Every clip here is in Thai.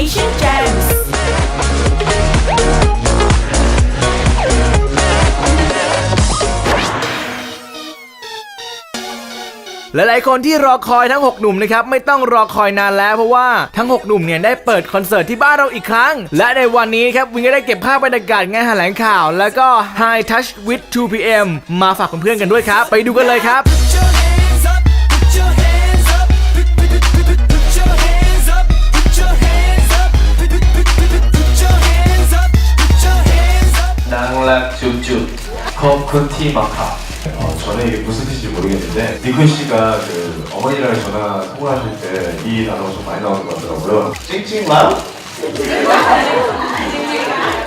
Asian Gems หลายๆคนที่รอคอยทั้ง 6 หนุ่มนะครับไม่ต้องรอคอยนานแล้วเพราะว่าทั้ง 6 หนุ่มเนี่ยได้เปิดคอนเสิร์ตที่บ้านเราอีกครั้ง และในวันนี้ครับวินก็ได้เก็บภาพบรรยากาศงานแถลงข่าว แล้วก็ High Touch with 2PM มาฝากเพื่อนๆกันด้วยครับ ไปดูกันเลยครับ 커프티 마카 어, 저는 이게 무슨 뜻인지 모르겠는데 니쿤 씨가 그 어머니랑 전화 통화하실 때 이 단어가 좀 많이 나오는 것 같더라고요. 찡찡맘?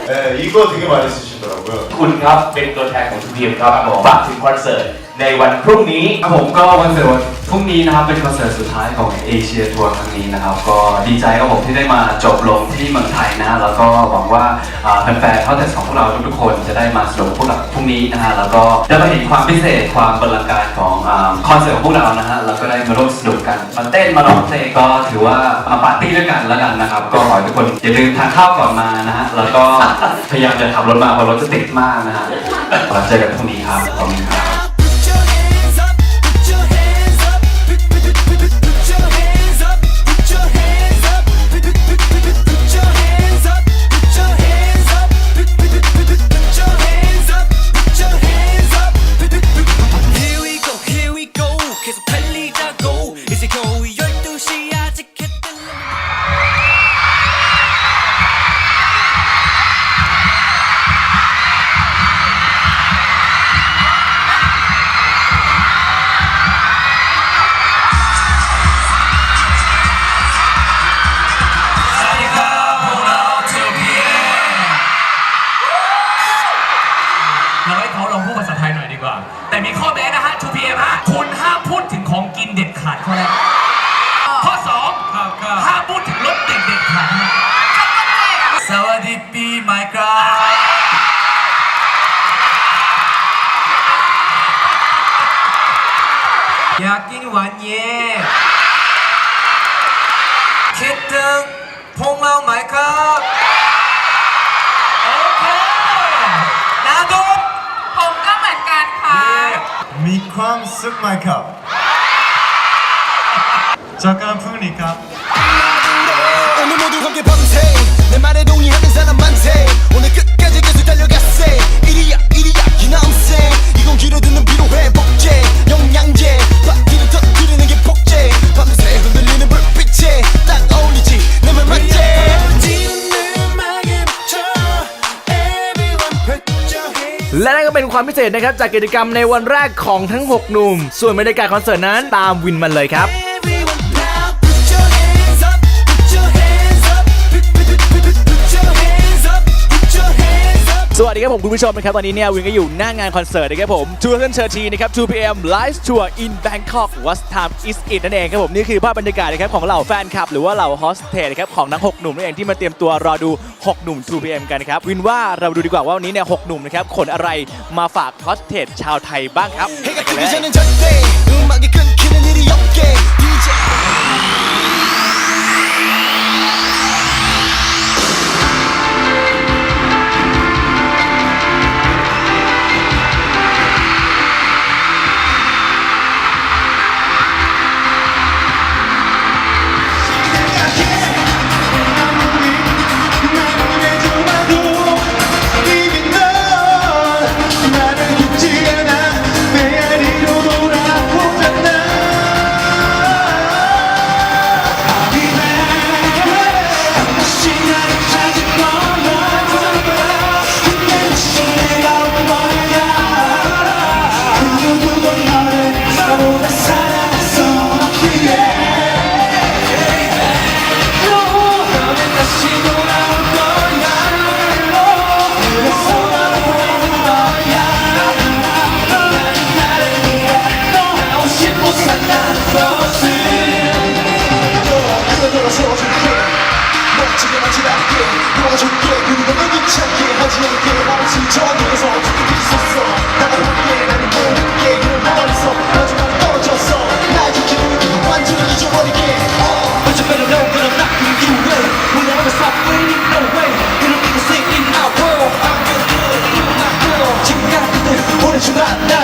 네, 이거 되게 많이 쓰시더라고요. คุณครับเป็นตัวแทนของทีมครับฝากถึงคอนเสิร์ต ในวันพรุ่งนี้ครับผมก็วันเสิร์ตพรุ่งนี้นะครับเป็นคอนเสิร์ตสุดท้ายของเอเชียทัวร์ครั้งนี้นะครับ ก็ดีใจครับผมที่ได้มาจบลงที่เมืองไทยนะ แล้วก็หวังว่าอ่าแฟนๆเขาแต่ของพวกเราทุกๆคนจะได้มาสนุกพวกเราพรุ่งนี้นะฮะแล้วก็ได้มาเห็นความพิเศษความบรรลังการของอ่าคอนเสิร์ตของพวกเรานะฮะแล้วก็ได้มาร่วมสนุกกันมาเต้นมาร้องเพลงก็ถือว่ามาปาร์ตี้ด้วยกันแล้วกันนะครับก็ขอให้ทุกคนอย่าลืมทานข้าวก่อนมานะฮะแล้วก็พยายามจะขับรถมาเพราะรถจะติดมากนะฮะแล้วเจอกันพรุ่งนี้ครับขอบคุณครับ ของกินเด็ดขาดข้อแรกข้อสองห้ามพูดถึงรถติดเด็ดขาดนะฮะสวัสดีปีใหม่ครับอยากกินหวานเย็นคิดถึงพวกเราไหมครับโอเคนาดมผมก็เหมือนกันค่ะ มีความสุขไหมครับ จากการพรุ่งนี้ครับ 오늘 모두 함께 밤새 내 말에 동의하는 사람 많대 오늘 끝까지 계속 달려갔세 이리야 이리야 기남세 이건 귀로 듣는 비로해 복제 영양제 파티를 터뜨리는 게 복제 밤새 흔들리는 불빛에 딱 어울리지 내 말 맞지 Everyone put your hands และนั่นก็เป็นความพิเศษนะครับ จากกิจกรรมในวันแรกของทั้ง 6 หนุ่ม ส่วนบรรยากาศคอนเสิร์ตนั้นตามวินมันเลยครับ วัสดีครับผมคุณผู้ชมนะครับตอนนี้เนี่ยวินก็อยู่หน้างานคอนเสิร์ตนะครับผม2013นะครับ 2PM Live Tour in Bangkok What Time Is It นั่นเองครับผมนี่คือภาพบรรยากาศนะครับของเหล่าแฟนคลับ หรือว่าเหล่าโฮสเทสนะครับของทั้ง 6 หนุ่มนั่นเองที่มาเตรียมตัวรอดู 6 หนุ่ม 2PM กันนะครับวินว่าเราดูดีกว่าว่าวันนี้เนี่ย6หนุ่มนะครับขนอะไรมาฝากโฮสเทสชาวไทยบ้างครับ 주간 나